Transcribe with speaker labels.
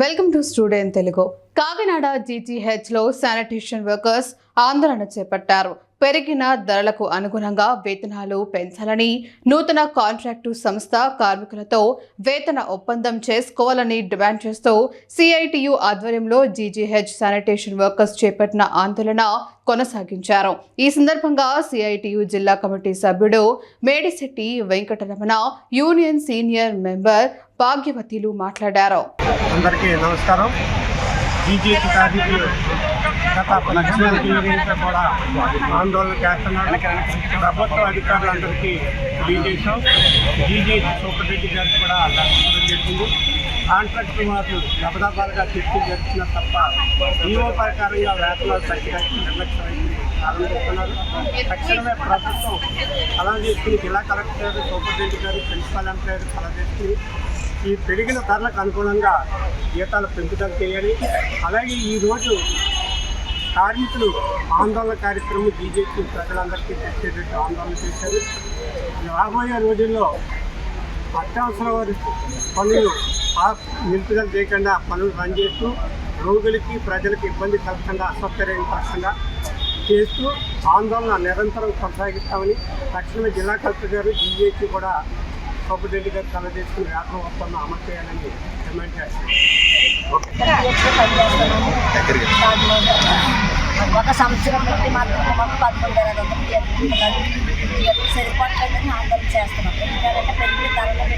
Speaker 1: Welcome to student Telugu Kakinada జీజీహెచ్లో sanitation workers ఆందోళన చేపట్టారు. పెరిగిన ధరలకు అనుగుణంగా వేతనాలు పెంచాలని నూతన కాంట్రాక్టు సంస్థ కార్మికులతో వేతన ఒప్పందం చేసుకోవాలని డిమాండ్ చేస్తూ సిఐటియు ఆధ్వర్యంలో జీజీహెచ్ శానిటేషన్ వర్కర్స్ చేపట్టిన ఆందోళన కొనసాగించారు. ఈ సందర్భంగా సిఐటియు జిల్లా కమిటీ సభ్యుడు Medisetti Venkataramana union senior member భాగ్యవతిలు మాట్లాడారు.
Speaker 2: అందరికీ నమస్కారం. బీజేపీ కార్మికులు గత పదిహేను కూడా ఆందోళన చేస్తున్నారు. ప్రభుత్వ అధికారులందరికీ తెలియజేశాం. బీజేపీ సూపరింటెండెంట్ గారికి కూడా లక్షించడం జరిగింది కాంట్రాక్ట్ వాళ్ళు దబదబాలుగా చర్చలు జరిగిన తప్ప ఈవో ప్రకారంగా వేతనాలు తగ్గడానికి నిర్లక్ష్యమైంది ప్రారంభిస్తున్నారు తక్షణమే ప్రభుత్వం అలా చేసుకుని జిల్లా కలెక్టర్ సూపరింటెండెంట్ గారు ప్రిన్సిపల్ ఎంప్లాయర్ అలా చేసుకుని ఈ పెరిగిన ధరలకు అనుగుణంగా జీతాలు పెంపుదల చేయాలి అలాగే ఈరోజు కార్మికులు ఆందోళన కార్యక్రమం బీజేపీ ప్రజలందరికీ తెచ్చేటట్టు ఆందోళన చేశారు. రాబోయే రోజుల్లో అత్యవసర పనులు ఆ- నిలుపుదల చేయకుండా పనులు రన్ చేస్తూ రోగులకి ప్రజలకు ఇబ్బంది కలగకుండా అసౌకర్యం కలగకుండా చేస్తూ ఆందోళన నిరంతరం కొనసాగిస్తామని తక్షణమే జిల్లా కలెక్టర్ గారు జీజేసీ కూడా సూపరింటెండెంట్ గారు కల చేసుకుని వ్యాపార ఒప్పందం అమలు చేయాలని డిమాండ్ చేస్తారు
Speaker 3: ఒక సంవత్సరం నుండి మాత్రం మాకు పదకొండు వేల ఐదు వందలు సరిపోవట్లేదని ఆందోళన చేస్తున్నాం. ఎందుకంటే పెరిగిన ధరలు